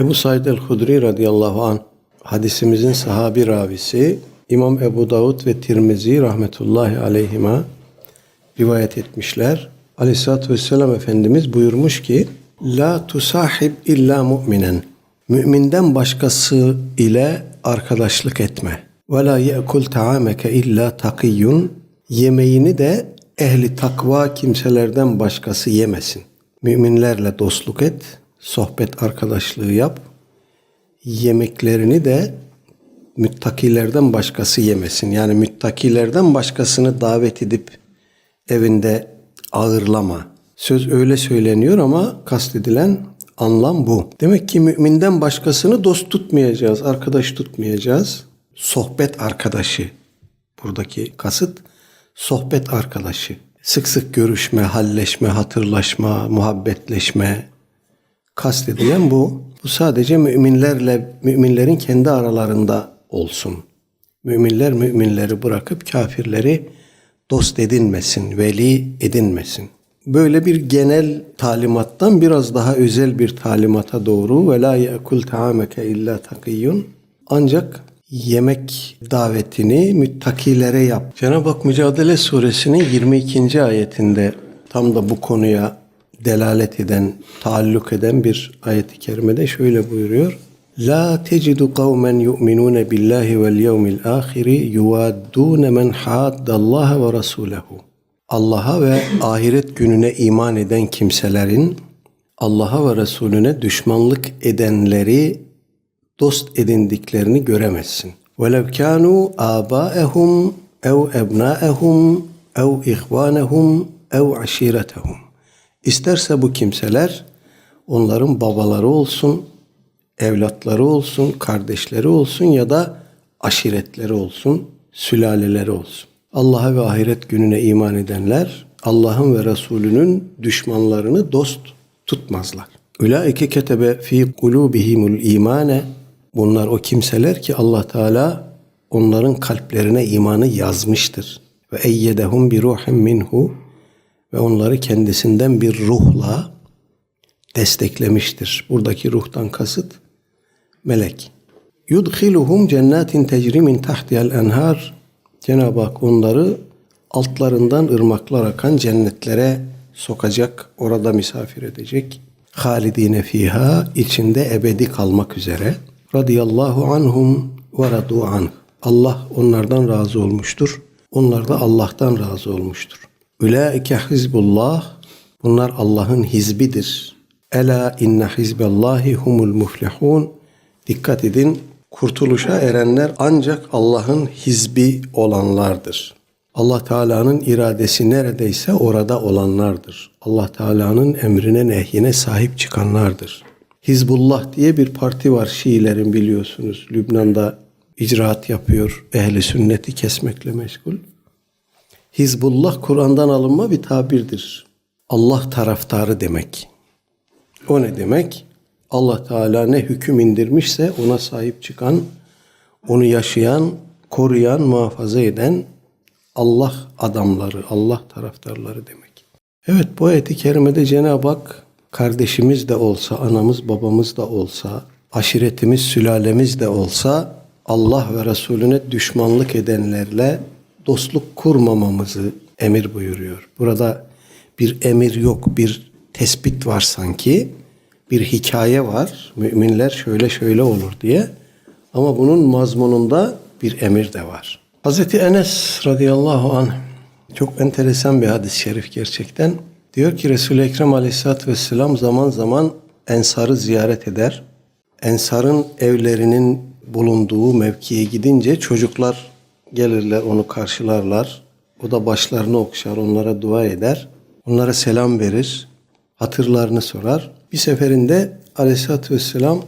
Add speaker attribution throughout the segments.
Speaker 1: Ebu Said el-Hudri radıyallahu an hadisimizin sahabi ravisi İmam Ebu Davud ve Tirmizi rahmetullahi aleyhima rivayet etmişler. Aleyhissalatü vesselam Efendimiz buyurmuş ki La tusahib illa mu'minen Müminden başkası ile arkadaşlık etme. Ve la ye'kul ta'ameke illa takiyyun Yemeğini de ehli takva kimselerden başkası yemesin. Müminlerle dostluk et, sohbet arkadaşlığı yap. Yemeklerini de müttakilerden başkası yemesin. Yani müttakilerden başkasını davet edip evinde ağırlama. Söz öyle söyleniyor ama kastedilen anlam bu. Demek ki müminden başkasını dost tutmayacağız, arkadaş tutmayacağız. Sohbet arkadaşı. Buradaki kasıt sohbet arkadaşı. Sık sık görüşme, halleşme, hatırlaşma, muhabbetleşme. Kastedilen bu. Bu sadece müminlerle, müminlerin kendi aralarında olsun. Müminler müminleri bırakıp kafirleri dost edinmesin, veli edinmesin. Böyle bir genel talimattan biraz daha özel bir talimata doğru ve la yekul taameke illa takiyyun ancak yemek davetini müttakilere yap. Cenab-ı Hak Mücadele Suresinin 22. ayetinde tam da bu konuya delalet eden, taalluk eden bir ayet-i kerimede şöyle buyuruyor. La tecidu kavmen yu'minun billahi vel yevmil ahiri yuvaddun men haddallaha ve rasulehu. Allah'a ve ahiret gününe iman eden kimselerin Allah'a ve Resulüne düşmanlık edenleri dost edindiklerini göremezsin. وَلَوْ كَانُوا آبَاءَهُمْ اَوْ اَبْنَاءَهُمْ اَوْ اِخْوَانَهُمْ اَوْ عَشِيرَتَهُمْ İsterse bu kimseler onların babaları olsun, evlatları olsun, kardeşleri olsun ya da aşiretleri olsun, sülaleleri olsun. Allah'a ve ahiret gününe iman edenler Allah'ın ve Resulünün düşmanlarını dost tutmazlar. Ulaike ketebe fi kulubihimul imane Bunlar o kimseler ki Allah Teala onların kalplerine imanı yazmıştır. Ve eyyedehum bi ruhin minhu ve onları kendisinden bir ruhla desteklemiştir. Buradaki ruhtan kasıt melek. Yudkhiluhum cennetin tecri min tahtiha'l enhar. Cenab-ı Hak onları altlarından ırmaklar akan cennetlere sokacak, orada misafir edecek. Halidine fiha içinde ebedi kalmak üzere. Radiyallahu anhum ve radu anh. Allah onlardan razı olmuştur. Onlar da Allah'tan razı olmuştur. Ulaike hizbullah. Bunlar Allah'ın hizbidir. Ela inne hizballahi humul muflihun. Dikkat edin. Kurtuluşa erenler ancak Allah'ın hizbi olanlardır. Allah Teala'nın iradesi neredeyse orada olanlardır. Allah Teala'nın emrine nehyine sahip çıkanlardır. Hizbullah diye bir parti var Şiilerin biliyorsunuz. Lübnan'da icraat yapıyor. Ehli sünneti kesmekle meşgul. Hizbullah Kur'an'dan alınma bir tabirdir. Allah taraftarı demek. O ne demek? Allah Teala ne hüküm indirmişse ona sahip çıkan, onu yaşayan, koruyan, muhafaza eden Allah adamları, Allah taraftarları demek. Evet bu ayeti kerimede Cenab-ı Hak kardeşimiz de olsa, anamız babamız da olsa, aşiretimiz, sülalemiz de olsa Allah ve Resulüne düşmanlık edenlerle dostluk kurmamamızı emir buyuruyor. Burada bir emir yok, bir tespit var sanki. Bir hikaye var. Müminler şöyle şöyle olur diye. Ama bunun mazmununda bir emir de var. Hazreti Enes radıyallahu anh çok enteresan bir hadis-i şerif gerçekten. Diyor ki Resul-i Ekrem aleyhissalatü vesselam zaman zaman Ensar'ı ziyaret eder. Ensar'ın evlerinin bulunduğu mevkiye gidince çocuklar gelirler onu karşılarlar. O da başlarını okşar onlara dua eder. Onlara selam verir. Hatırlarını sorar. Bir seferinde aleyhissalatü vesselam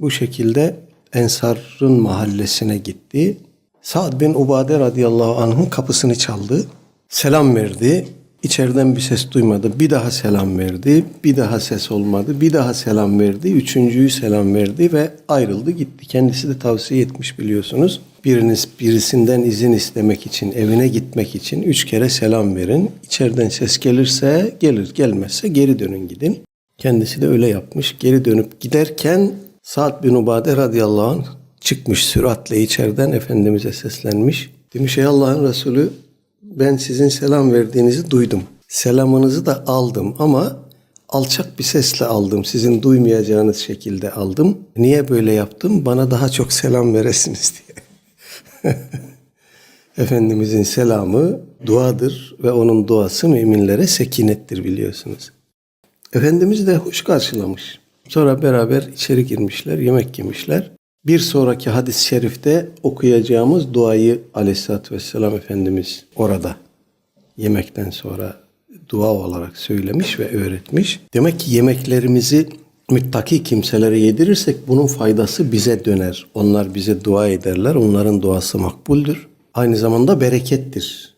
Speaker 1: bu şekilde Ensar'ın mahallesine gitti. Sa'd bin Ubade radıyallahu anh'ın kapısını çaldı. Selam verdi. İçeriden bir ses duymadı. Bir daha selam verdi. Bir daha ses olmadı. Bir daha selam verdi. Üçüncüyü selam verdi ve ayrıldı gitti. Kendisi de tavsiye etmiş biliyorsunuz. Biriniz birisinden izin istemek için, evine gitmek için üç kere selam verin. İçeriden ses gelirse gelir, gelmezse geri dönün gidin. Kendisi de öyle yapmış. Geri dönüp giderken Sa'd bin Ubade radıyallahu anh çıkmış süratle içeriden Efendimiz'e seslenmiş. Demiş ey Allah'ın Resulü ben sizin selam verdiğinizi duydum. Selamınızı da aldım ama alçak bir sesle aldım. Sizin duymayacağınız şekilde aldım. Niye böyle yaptım? Bana daha çok selam veresiniz diye. Efendimizin selamı duadır ve onun duası müminlere sekinettir biliyorsunuz. Efendimiz de hoş karşılamış. Sonra beraber içeri girmişler, yemek yemişler. Bir sonraki hadis-i şerifte okuyacağımız duayı aleyhissalatü vesselam Efendimiz orada yemekten sonra dua olarak söylemiş ve öğretmiş. Demek ki yemeklerimizi müttaki kimselere yedirirsek bunun faydası bize döner. Onlar bize dua ederler. Onların duası makbuldür. Aynı zamanda berekettir.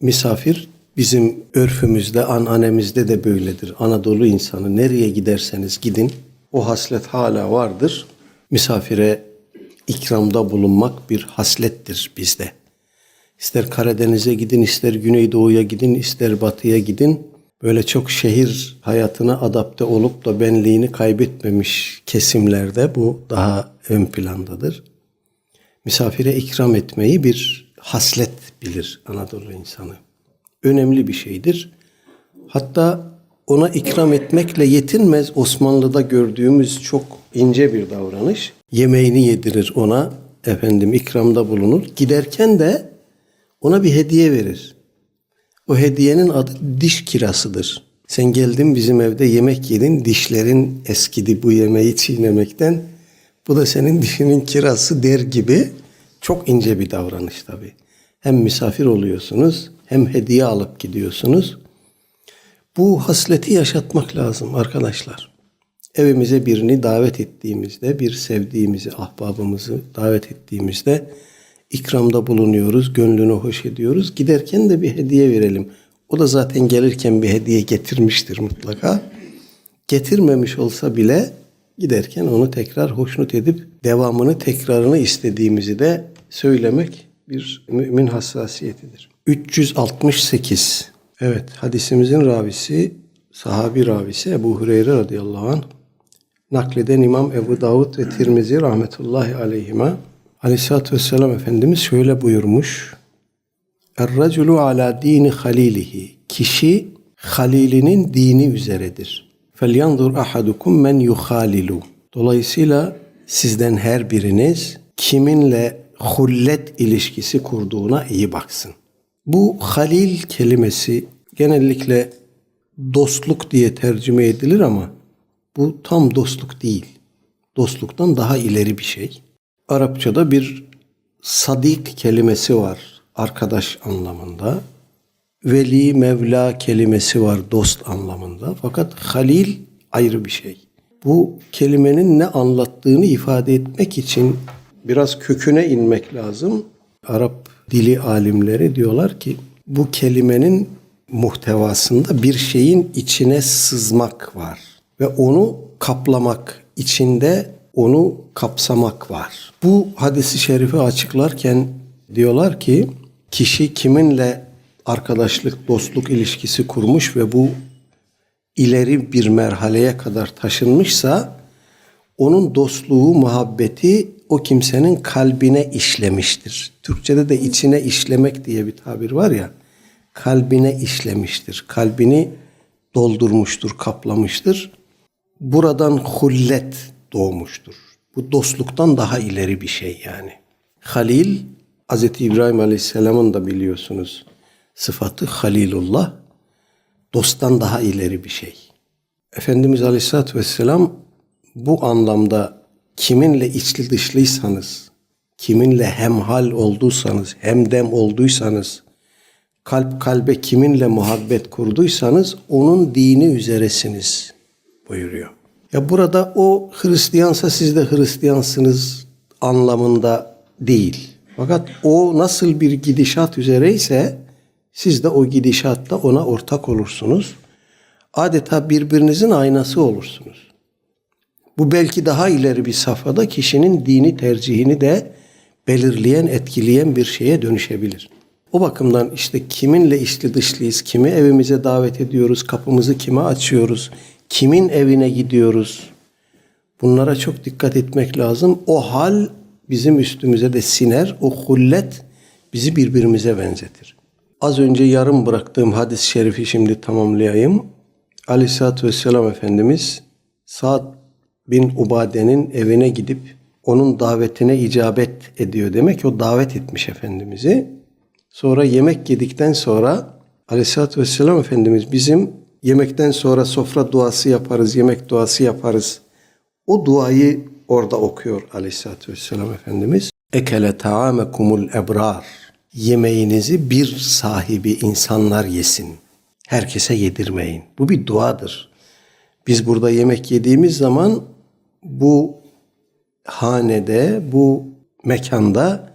Speaker 1: Misafir bizim örfümüzde, ananemizde de böyledir. Anadolu insanı nereye giderseniz gidin o haslet hala vardır. Misafire ikramda bulunmak bir haslettir bizde. İster Karadeniz'e gidin, ister Güneydoğu'ya gidin, ister Batı'ya gidin. Böyle çok şehir hayatına adapte olup da benliğini kaybetmemiş kesimlerde bu daha ön plandadır. Misafire ikram etmeyi bir haslet bilir Anadolu insanı. Önemli bir şeydir. Hatta ona ikram etmekle yetinmez Osmanlı'da gördüğümüz çok ince bir davranış. Yemeğini yedirir ona, efendim ikramda bulunur. Giderken de ona bir hediye verir. O hediyenin adı diş kirasıdır. Sen geldin bizim evde yemek yedin, dişlerin eskidi bu yemeği çiğnemekten. Bu da senin dişinin kirası der gibi çok ince bir davranış tabii. Hem misafir oluyorsunuz hem hediye alıp gidiyorsunuz. Bu hasleti yaşatmak lazım arkadaşlar. Evimize birini davet ettiğimizde, bir sevdiğimizi, ahbabımızı davet ettiğimizde ikramda bulunuyoruz, gönlünü hoş ediyoruz. Giderken de bir hediye verelim. O da zaten gelirken bir hediye getirmiştir mutlaka. Getirmemiş olsa bile giderken onu tekrar hoşnut edip devamını tekrarını istediğimizi de söylemek bir mümin hassasiyetidir. 368 Evet hadisimizin ravisi sahabi ravisi Ebu Hureyre radıyallahu anh nakleden İmam Ebu Davud ve Tirmizi rahmetullahi aleyhime Aleyhisselatü Vesselam Efendimiz şöyle buyurmuş. Er-raculu ala dini halilihi. Kişi halilinin dini üzeredir. Felyanzur ahadukum men yuhalilu. Dolayısıyla sizden her biriniz kiminle hullet ilişkisi kurduğuna iyi baksın. Bu halil kelimesi genellikle dostluk diye tercüme edilir ama bu tam dostluk değil. Dostluktan daha ileri bir şey. Arapçada bir sadik kelimesi var arkadaş anlamında. Veli, Mevla kelimesi var dost anlamında. Fakat halil ayrı bir şey. Bu kelimenin ne anlattığını ifade etmek için biraz köküne inmek lazım. Arap dili alimleri diyorlar ki bu kelimenin muhtevasında bir şeyin içine sızmak var ve onu kaplamak, içinde onu kapsamak var. Bu hadisi şerifi açıklarken diyorlar ki kişi kiminle arkadaşlık, dostluk ilişkisi kurmuş ve bu ileri bir merhaleye kadar taşınmışsa onun dostluğu, muhabbeti o kimsenin kalbine işlemiştir. Türkçede de içine işlemek diye bir tabir var ya. Kalbine işlemiştir. Kalbini doldurmuştur, kaplamıştır. Buradan hullet doğmuştur. Bu dostluktan daha ileri bir şey yani. Halil, Hz. İbrahim Aleyhisselam'ın da biliyorsunuz sıfatı Halilullah. Dosttan daha ileri bir şey. Efendimiz Aleyhisselatü Vesselam bu anlamda kiminle içli dışlıysanız, kiminle hemhal olduysanız, hemdem olduysanız, kalp kalbe kiminle muhabbet kurduysanız onun dini üzeresiniz buyuruyor. Ya burada o Hristiyansa siz de Hristiyansınız anlamında değil. Fakat o nasıl bir gidişat üzereyse siz de o gidişatta ona ortak olursunuz. Adeta birbirinizin aynası olursunuz. Bu belki daha ileri bir safhada kişinin dini tercihini de belirleyen, etkileyen bir şeye dönüşebilir. O bakımdan işte kiminle içli dışlıyız, kimi evimize davet ediyoruz, kapımızı kime açıyoruz, kimin evine gidiyoruz. Bunlara çok dikkat etmek lazım. O hal bizim üstümüze de siner. O hullet bizi birbirimize benzetir. Az önce yarım bıraktığım hadis-i şerifi şimdi tamamlayayım. Aleyhisselatü Vesselam Efendimiz Sa'd bin Ubade'nin evine gidip onun davetine icabet ediyor demek. O davet etmiş Efendimiz'i. Sonra yemek yedikten sonra Aleyhisselatü Vesselam Efendimiz bizim yemekten sonra sofra duası yaparız, yemek duası yaparız. O duayı orada okuyor Aleyhisselatü Vesselam Efendimiz. Ekele taamekumul ebrar. Yemeğinizi bir sahibi insanlar yesin. Herkese yedirmeyin. Bu bir duadır. Biz burada yemek yediğimiz zaman bu hanede, bu mekanda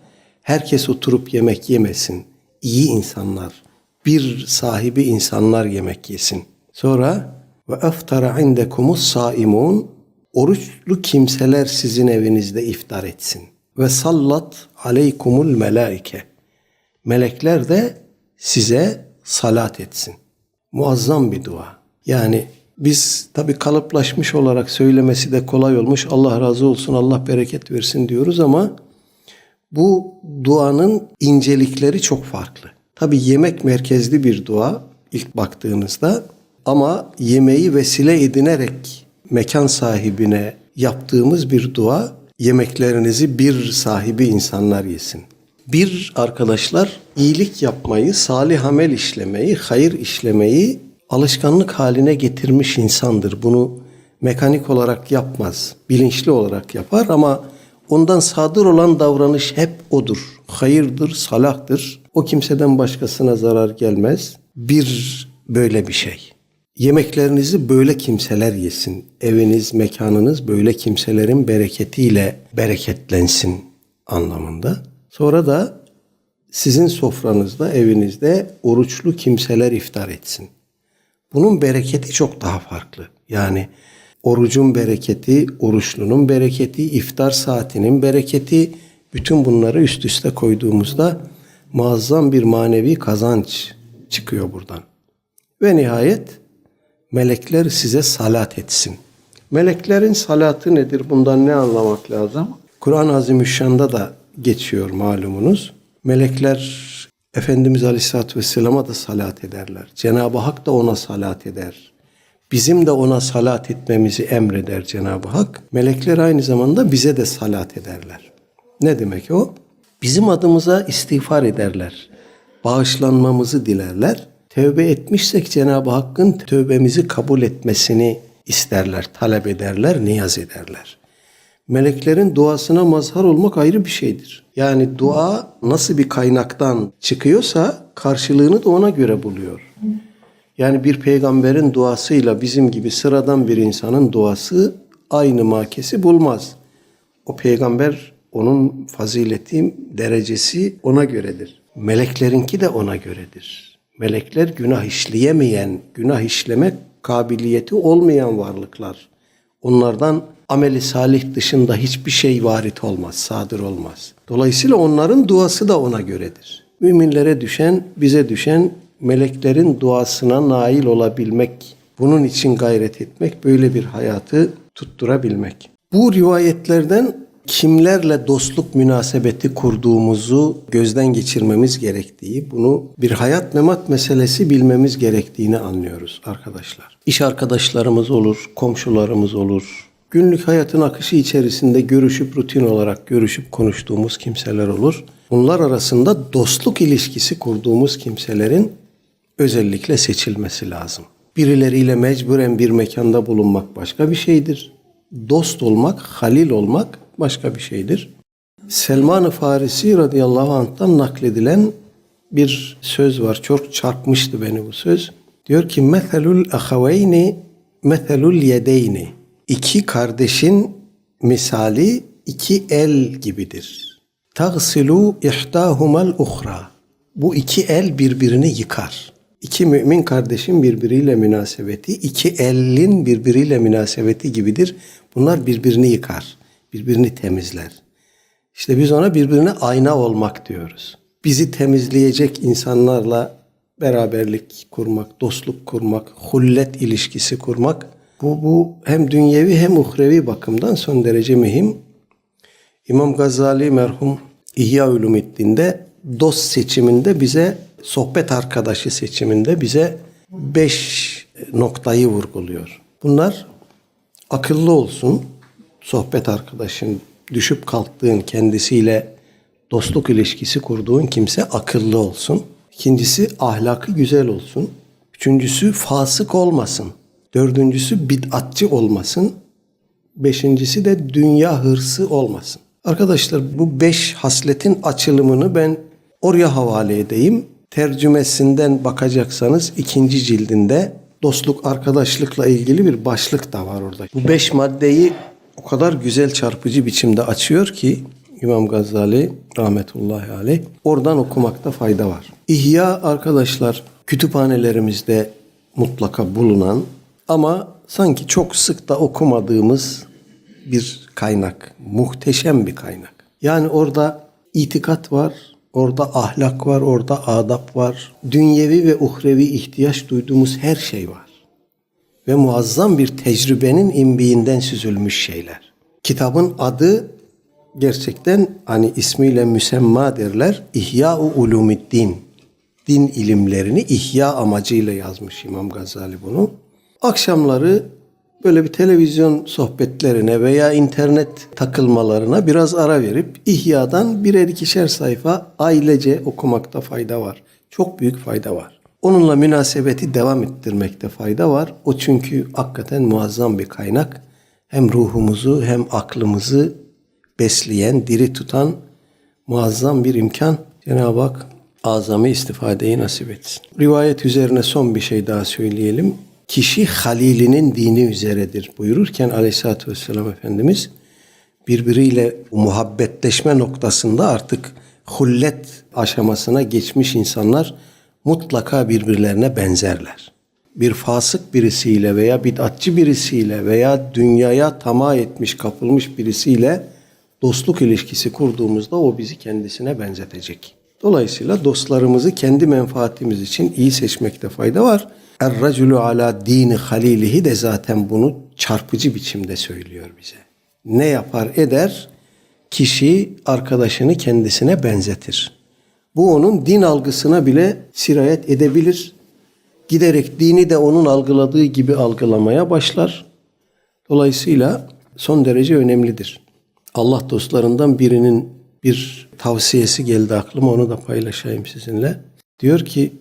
Speaker 1: herkes oturup yemek yemesin. İyi insanlar, bir sahibi insanlar yemek yesin. Sonra ve aftara indekumus saimun oruçlu kimseler sizin evinizde iftar etsin. Ve sallat aleykumul melaike. Melekler de size salat etsin. Muazzam bir dua. Yani biz tabi kalıplaşmış olarak söylemesi de kolay olmuş. Allah razı olsun, Allah bereket versin diyoruz ama bu duanın incelikleri çok farklı. Tabi yemek merkezli bir dua ilk baktığınızda ama yemeği vesile edinerek mekan sahibine yaptığımız bir dua yemeklerinizi bir sahibi insanlar yesin. Bir arkadaşlar iyilik yapmayı, salih amel işlemeyi, hayır işlemeyi alışkanlık haline getirmiş insandır. Bunu mekanik olarak yapmaz, bilinçli olarak yapar ama ondan sadır olan davranış hep odur. Hayırdır, salahtır. O kimseden başkasına zarar gelmez. Bir böyle bir şey. Yemeklerinizi böyle kimseler yesin. Eviniz, mekanınız böyle kimselerin bereketiyle bereketlensin anlamında. Sonra da sizin sofranızda, evinizde oruçlu kimseler iftar etsin. Bunun bereketi çok daha farklı. Yani orucun bereketi, oruçlunun bereketi, iftar saatinin bereketi bütün bunları üst üste koyduğumuzda muazzam bir manevi kazanç çıkıyor buradan. Ve nihayet melekler size salat etsin. Meleklerin salatı nedir? Bundan ne anlamak lazım? Kur'an-ı Azimüşşan'da da geçiyor malumunuz. Melekler Efendimiz Aleyhisselatü Vesselam'a da salat ederler. Cenab-ı Hak da ona salat eder. Bizim de ona salat etmemizi emreder Cenab-ı Hak. Melekler aynı zamanda bize de salat ederler. Ne demek o? Bizim adımıza istiğfar ederler. Bağışlanmamızı dilerler. Tövbe etmişsek Cenab-ı Hakk'ın tövbemizi kabul etmesini isterler, talep ederler, niyaz ederler. Meleklerin duasına mazhar olmak ayrı bir şeydir. Yani dua nasıl bir kaynaktan çıkıyorsa karşılığını da ona göre buluyor. Yani bir peygamberin duasıyla bizim gibi sıradan bir insanın duası aynı makesi bulmaz. O peygamber onun fazileti, derecesi ona göredir. Meleklerinki de ona göredir. Melekler günah işleyemeyen, günah işleme kabiliyeti olmayan varlıklar. Onlardan ameli salih dışında hiçbir şey varit olmaz, sadır olmaz. Dolayısıyla onların duası da ona göredir. Müminlere düşen, bize düşen meleklerin duasına nail olabilmek, bunun için gayret etmek, böyle bir hayatı tutturabilmek. Bu rivayetlerden kimlerle dostluk münasebeti kurduğumuzu gözden geçirmemiz gerektiği, bunu bir hayat memat meselesi bilmemiz gerektiğini anlıyoruz arkadaşlar. İş arkadaşlarımız olur, komşularımız olur. Günlük hayatın akışı içerisinde görüşüp rutin olarak görüşüp konuştuğumuz kimseler olur. Bunlar arasında dostluk ilişkisi kurduğumuz kimselerin özellikle seçilmesi lazım. Birileriyle mecburen bir mekanda bulunmak başka bir şeydir. Dost olmak, halil olmak başka bir şeydir. Selman-ı Farisi radıyallahu anh'tan nakledilen bir söz var. Çok çarpmıştı beni bu söz. Diyor ki meselul ahaveyni meselul yedeyni. İki kardeşin misali iki el gibidir. Tagsilu ihtahumal uhra. Bu iki el birbirini yıkar. İki mümin kardeşin birbiriyle münasebeti, iki elin birbiriyle münasebeti gibidir. Bunlar birbirini yıkar, birbirini temizler. İşte biz ona birbirine ayna olmak diyoruz. Bizi temizleyecek insanlarla beraberlik kurmak, dostluk kurmak, hullet ilişkisi kurmak Bu, bu hem dünyevi hem uhrevi bakımdan son derece mühim. İmam Gazali merhum İhya Ulumiddin'de dost seçiminde bize sohbet arkadaşı seçiminde bize beş noktayı vurguluyor. Bunlar akıllı olsun. Sohbet arkadaşın düşüp kalktığın kendisiyle dostluk ilişkisi kurduğun kimse akıllı olsun. İkincisi ahlakı güzel olsun. Üçüncüsü fasık olmasın. Dördüncüsü bid'atçı olmasın. Beşincisi de dünya hırsı olmasın. Arkadaşlar bu beş hasletin açılımını ben oraya havale edeyim. Tercümesinden bakacaksanız ikinci cildinde dostluk arkadaşlıkla ilgili bir başlık da var orada. Bu beş maddeyi o kadar güzel çarpıcı biçimde açıyor ki İmam Gazali rahmetullahi aleyh oradan okumakta fayda var. İhya arkadaşlar kütüphanelerimizde mutlaka bulunan ama sanki çok sık da okumadığımız bir kaynak. Muhteşem bir kaynak. Yani orada itikat var, orada ahlak var, orada adap var. Dünyevi ve uhrevi ihtiyaç duyduğumuz her şey var. Ve muazzam bir tecrübenin imbiğinden süzülmüş şeyler. Kitabın adı gerçekten hani ismiyle müsemma derler. İhya-u Ulumiddin. Din ilimlerini ihya amacıyla yazmış İmam Gazali bunu. Akşamları böyle bir televizyon sohbetlerine veya internet takılmalarına biraz ara verip İhya'dan birer ikişer sayfa ailece okumakta fayda var. Çok büyük fayda var. Onunla münasebeti devam ettirmekte fayda var. O çünkü hakikaten muazzam bir kaynak. Hem ruhumuzu hem aklımızı besleyen, diri tutan muazzam bir imkan. Cenab-ı Hak azami istifadeyi nasip etsin. Rivayet üzerine son bir şey daha söyleyelim. Kişi halilinin dini üzeredir buyururken aleyhissalatü vesselam Efendimiz birbiriyle muhabbetleşme noktasında artık hullet aşamasına geçmiş insanlar mutlaka birbirlerine benzerler. Bir fasık birisiyle veya bid'atçı birisiyle veya dünyaya tamah etmiş, kapılmış birisiyle dostluk ilişkisi kurduğumuzda o bizi kendisine benzetecek. Dolayısıyla dostlarımızı kendi menfaatimiz için iyi seçmekte fayda var. Er-raculu ala dini halilihi de zaten bunu çarpıcı biçimde söylüyor bize. Ne yapar eder? Kişi arkadaşını kendisine benzetir. Bu onun din algısına bile sirayet edebilir. Giderek dini de onun algıladığı gibi algılamaya başlar. Dolayısıyla son derece önemlidir. Allah dostlarından birinin bir tavsiyesi geldi aklıma onu da paylaşayım sizinle. Diyor ki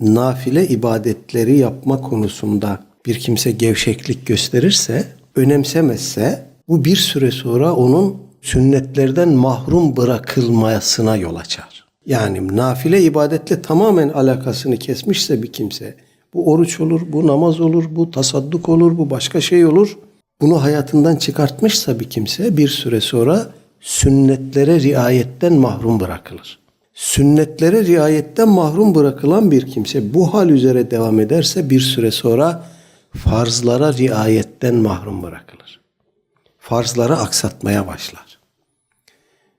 Speaker 1: nafile ibadetleri yapma konusunda bir kimse gevşeklik gösterirse, önemsemezse bu bir süre sonra onun sünnetlerden mahrum bırakılmasına yol açar. Yani nafile ibadetle tamamen alakasını kesmişse bir kimse, bu oruç olur, bu namaz olur, bu tasadduk olur, bu başka şey olur. Bunu hayatından çıkartmışsa bir kimse bir süre sonra sünnetlere riayetten mahrum bırakılır. Sünnetlere riayetten mahrum bırakılan bir kimse bu hal üzere devam ederse bir süre sonra farzlara riayetten mahrum bırakılır. Farzları aksatmaya başlar.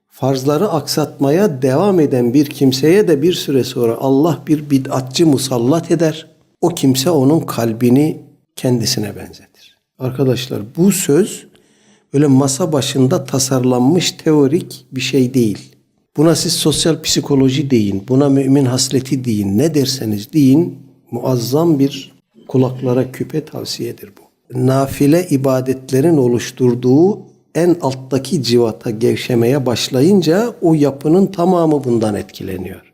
Speaker 1: Farzları aksatmaya devam eden bir kimseye de bir süre sonra Allah bir bid'atçı musallat eder. O kimse onun kalbini kendisine benzetir. Arkadaşlar bu söz öyle masa başında tasarlanmış teorik bir şey değil. Buna siz sosyal psikoloji deyin, buna mümin hasleti deyin, ne derseniz deyin muazzam bir kulaklara küpe tavsiyedir bu. Nafile ibadetlerin oluşturduğu en alttaki civata gevşemeye başlayınca o yapının tamamı bundan etkileniyor.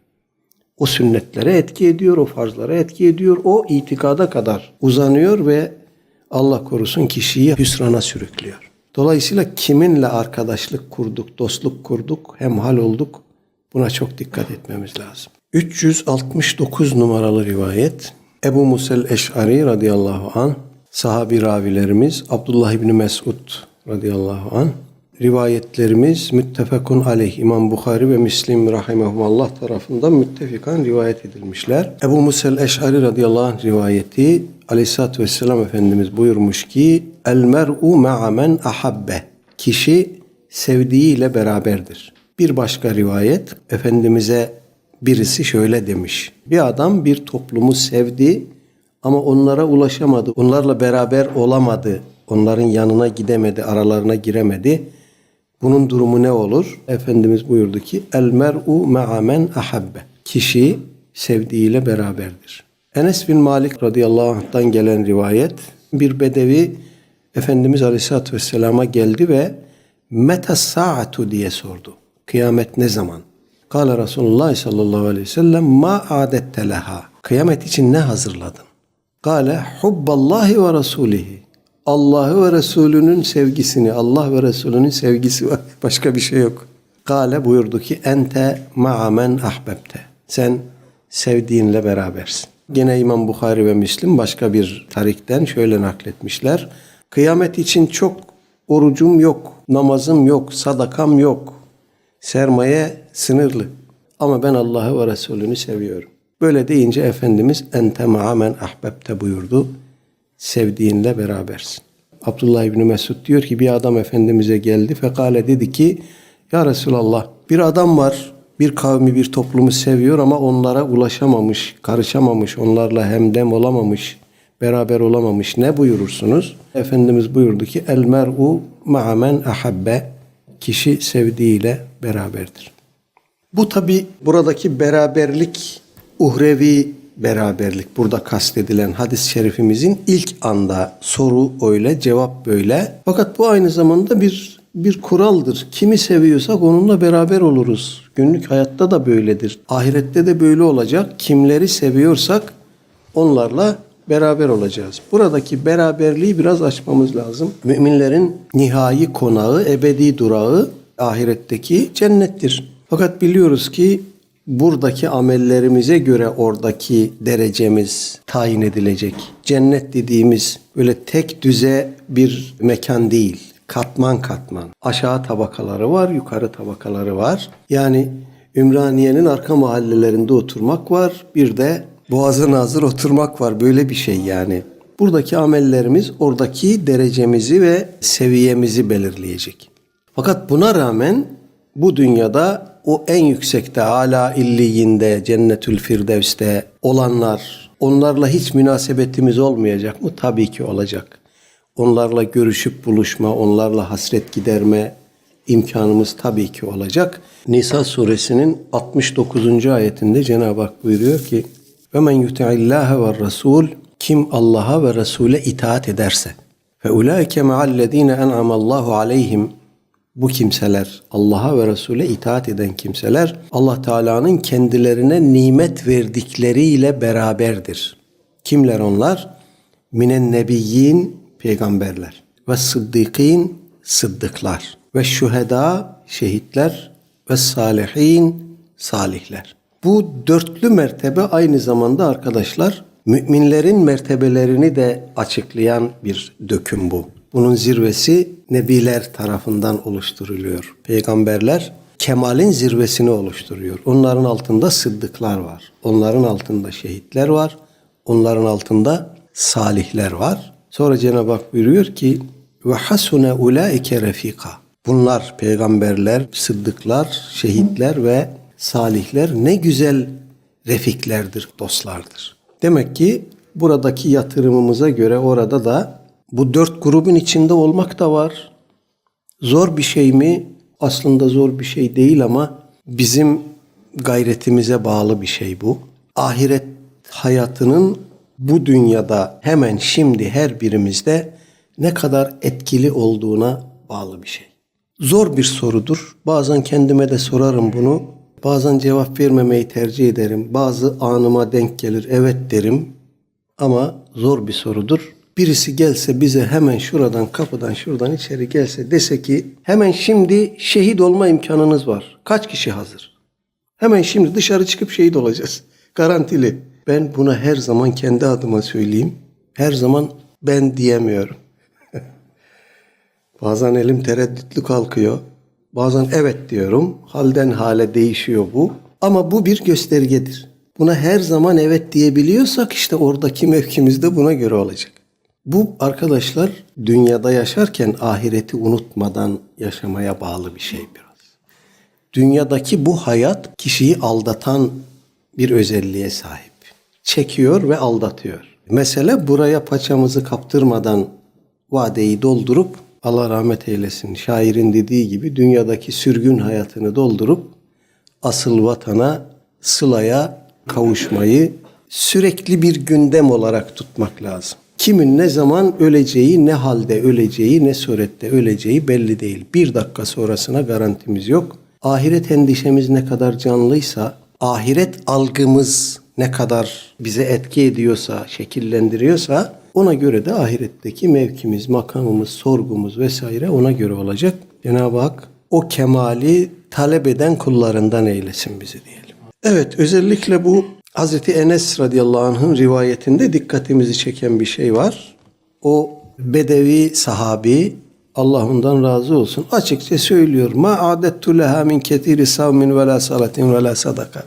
Speaker 1: O sünnetlere etki ediyor, o farzlara etki ediyor, o itikada kadar uzanıyor ve Allah korusun kişiyi hüsrana sürüklüyor. Dolayısıyla kiminle arkadaşlık kurduk, dostluk kurduk, hemhal olduk buna çok dikkat etmemiz lazım. 369 numaralı rivayet Ebu Musel Eş'ari radıyallahu an sahabi ravilerimiz Abdullah İbni Mesud radıyallahu an rivayetlerimiz müttefekun aleyh İmam Bukhari ve Müslim rahimehumallah tarafından müttefikan rivayet edilmişler. Ebu Musel Eş'ari radıyallahu anh rivayeti aleyhissalatü vesselam Efendimiz buyurmuş ki el mer'u ma'a men ahabbe kişi sevdiğiyle beraberdir. Bir başka rivayet Efendimiz'e birisi şöyle demiş. Bir adam bir toplumu sevdi ama onlara ulaşamadı. Onlarla beraber olamadı. Onların yanına gidemedi, aralarına giremedi. Bunun durumu ne olur? Efendimiz buyurdu ki el mer'u ma'a men ahabbe. Kişi sevdiğiyle beraberdir. Enes bin Malik radıyallahu anh'tan gelen rivayet bir bedevi Efendimiz aleyhissalatü vesselama geldi ve meta saatu diye sordu. Kıyamet ne zaman? Kale Resulullah sallallahu aleyhi ve sellem ma adette leha. Kıyamet için ne hazırladın? Kale hubballahi ve rasulihi. Allah'ı ve Resulünün sevgisini, Allah ve Resulünün sevgisi var. Başka bir şey yok. Kale buyurdu ki ente ma'a men ahbebte. Sen sevdiğinle berabersin. Gene İmam Bukhari ve Müslim başka bir tarikten şöyle nakletmişler. Kıyamet için çok orucum yok, namazım yok, sadakam yok. Sermaye sınırlı. Ama ben Allah'ı ve Resulünü seviyorum. Böyle deyince Efendimiz ente ma'a men ahbebte buyurdu. Sevdiğinle berabersin. Abdullah İbni Mesud diyor ki bir adam Efendimiz'e geldi. Fekale dedi ki Ya Resulallah bir adam var bir kavmi bir toplumu seviyor ama onlara ulaşamamış, karışamamış, onlarla hemdem olamamış, beraber olamamış. Ne buyurursunuz? Efendimiz buyurdu ki el mer'u ma'a men ahabbe kişi sevdiğiyle beraberdir. Bu tabi buradaki beraberlik uhrevi beraberlik burada kastedilen hadis-i şerifimizin ilk anda soru öyle cevap böyle. Fakat bu aynı zamanda bir bir kuraldır. Kimi seviyorsak onunla beraber oluruz. Günlük hayatta da böyledir. Ahirette de böyle olacak. Kimleri seviyorsak onlarla beraber olacağız. Buradaki beraberliği biraz açmamız lazım. Müminlerin nihai konağı, ebedi durağı ahiretteki cennettir. Fakat biliyoruz ki buradaki amellerimize göre oradaki derecemiz tayin edilecek. Cennet dediğimiz böyle tek düze bir mekan değil. Katman katman. Aşağı tabakaları var, yukarı tabakaları var. Yani Ümraniye'nin arka mahallelerinde oturmak var. Bir de Boğazı nazır oturmak var. Böyle bir şey yani. Buradaki amellerimiz oradaki derecemizi ve seviyemizi belirleyecek. Fakat buna rağmen bu dünyada o en yüksekte hala illiyinde, cennetül firdevste olanlar, onlarla hiç münasebetimiz olmayacak mı? Tabii ki olacak. Onlarla görüşüp buluşma, onlarla hasret giderme imkanımız tabii ki olacak. Nisa suresinin 69. ayetinde Cenab-ı Hak buyuruyor ki ve men yuti'illâhe ve rasul kim Allah'a ve Resul'e itaat ederse ve ulaike ma'allezîne en'amallahu aleyhim bu kimseler Allah'a ve Resul'e itaat eden kimseler Allah Teala'nın kendilerine nimet verdikleriyle beraberdir. Kimler onlar? Minen nebiyyin peygamberler ve sıddıkîn sıddıklar ve şüheda şehitler ve salihin salihler. Bu dörtlü mertebe aynı zamanda arkadaşlar müminlerin mertebelerini de açıklayan bir döküm bu. Bunun zirvesi nebiler tarafından oluşturuluyor. Peygamberler kemalin zirvesini oluşturuyor. Onların altında sıddıklar var. Onların altında şehitler var. Onların altında salihler var. Sonra Cenab-ı Hak buyuruyor ki ve hasune ulaike refika. Bunlar peygamberler, sıddıklar, şehitler ve salihler ne güzel refiklerdir, dostlardır. Demek ki buradaki yatırımımıza göre orada da bu dört grubun içinde olmak da var. Zor bir şey mi? Aslında zor bir şey değil ama bizim gayretimize bağlı bir şey bu. Ahiret hayatının bu dünyada hemen şimdi her birimizde ne kadar etkili olduğuna bağlı bir şey. Zor bir sorudur. Bazen kendime de sorarım bunu. Bazen cevap vermemeyi tercih ederim. Bazı anıma denk gelir evet derim. Ama zor bir sorudur. Birisi gelse bize hemen şuradan kapıdan şuradan içeri gelse dese ki hemen şimdi şehit olma imkanınız var. Kaç kişi hazır? Hemen şimdi dışarı çıkıp şehit olacağız. Garantili. Ben buna her zaman kendi adıma söyleyeyim. Her zaman ben diyemiyorum. Bazen elim tereddütlü kalkıyor. Bazen evet diyorum. Halden hale değişiyor bu. Ama bu bir göstergedir. Buna her zaman evet diyebiliyorsak işte oradaki mevkimiz de buna göre olacak. Bu arkadaşlar dünyada yaşarken ahireti unutmadan yaşamaya bağlı bir şey biraz. Dünyadaki bu hayat kişiyi aldatan bir özelliğe sahip. Çekiyor ve aldatıyor. Mesele buraya paçamızı kaptırmadan vadeyi doldurup Allah rahmet eylesin. Şairin dediği gibi dünyadaki sürgün hayatını doldurup asıl vatana, sılaya kavuşmayı sürekli bir gündem olarak tutmak lazım. Kimin ne zaman öleceği, ne halde öleceği, ne surette öleceği belli değil. Bir dakika sonrasına garantimiz yok. Ahiret endişemiz ne kadar canlıysa, ahiret algımız ne kadar bize etki ediyorsa, şekillendiriyorsa ona göre de ahiretteki mevkimiz, makamımız, sorgumuz vesaire ona göre olacak. Cenab-ı Hak o kemali talep eden kullarından eylesin bizi diyelim. Evet özellikle bu Hazreti Enes radıyallahu anh'ın rivayetinde dikkatimizi çeken bir şey var. O bedevi sahabi Allah ondan razı olsun. Açıkça söylüyor. Ma adettu leha min ketiri savmin ve la salatin ve la sadaka.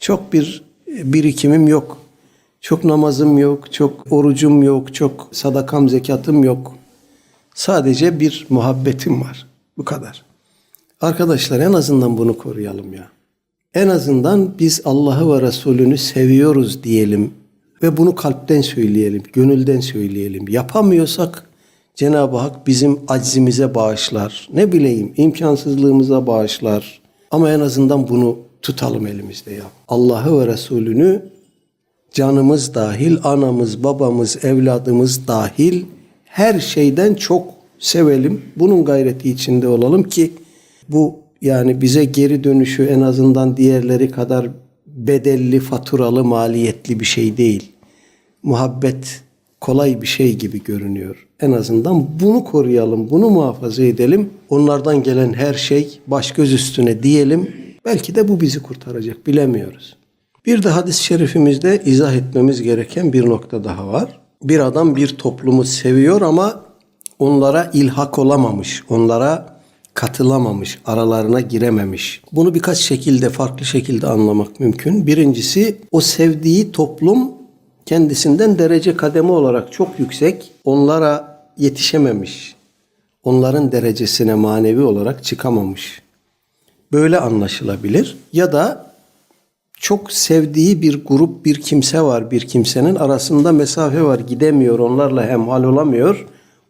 Speaker 1: Çok bir birikimim yok. Çok namazım yok, çok orucum yok, çok sadakam, zekatım yok. Sadece bir muhabbetim var. Bu kadar. Arkadaşlar en azından bunu koruyalım ya. En azından biz Allah'ı ve Resulünü seviyoruz diyelim ve bunu kalpten söyleyelim, gönülden söyleyelim. Yapamıyorsak Cenab-ı Hak bizim aczimize bağışlar. Ne bileyim imkansızlığımıza bağışlar. Ama en azından bunu tutalım elimizde ya. Allah'ı ve Resulünü canımız dahil, anamız, babamız, evladımız dahil her şeyden çok sevelim. Bunun gayreti içinde olalım ki bu yani bize geri dönüşü en azından diğerleri kadar bedelli, faturalı, maliyetli bir şey değil. Muhabbet kolay bir şey gibi görünüyor. En azından bunu koruyalım, bunu muhafaza edelim. Onlardan gelen her şey baş göz üstüne diyelim. Belki de bu bizi kurtaracak, bilemiyoruz. Bir de hadis-i şerifimizde izah etmemiz gereken bir nokta daha var. Bir adam bir toplumu seviyor ama onlara ilhak olamamış, onlara katılamamış, aralarına girememiş. Bunu birkaç şekilde, farklı şekilde anlamak mümkün. Birincisi o sevdiği toplum kendisinden derece kademe olarak çok yüksek, onlara yetişememiş. Onların derecesine manevi olarak çıkamamış. Böyle anlaşılabilir. Ya da çok sevdiği bir grup, bir kimse var. Bir kimsenin arasında mesafe var. Gidemiyor, onlarla hemhal olamıyor.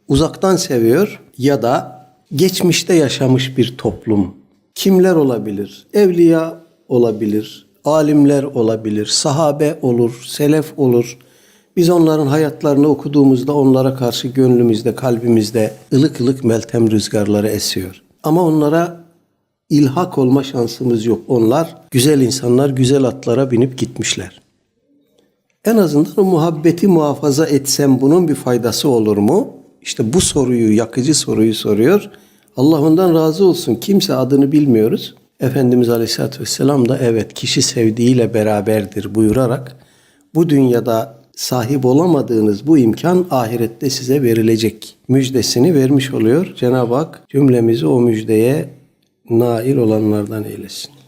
Speaker 1: Uzaktan seviyor ya da geçmişte yaşamış bir toplum. Kimler olabilir? Evliya olabilir, alimler olabilir, sahabe olur, selef olur. Biz onların hayatlarını okuduğumuzda onlara karşı gönlümüzde, kalbimizde ılık ılık meltem rüzgarları esiyor. Ama onlara ilhak olma şansımız yok. Onlar güzel insanlar, güzel atlara binip gitmişler. En azından muhabbeti muhafaza etsem bunun bir faydası olur mu? İşte bu soruyu, yakıcı soruyu soruyor. Allah ondan razı olsun. Kimse adını bilmiyoruz. Efendimiz Aleyhisselatü Vesselam da evet kişi sevdiğiyle beraberdir buyurarak bu dünyada sahip olamadığınız bu imkan ahirette size verilecek müjdesini vermiş oluyor. Cenab-ı Hak cümlemizi o müjdeye nail olanlardan eylesin.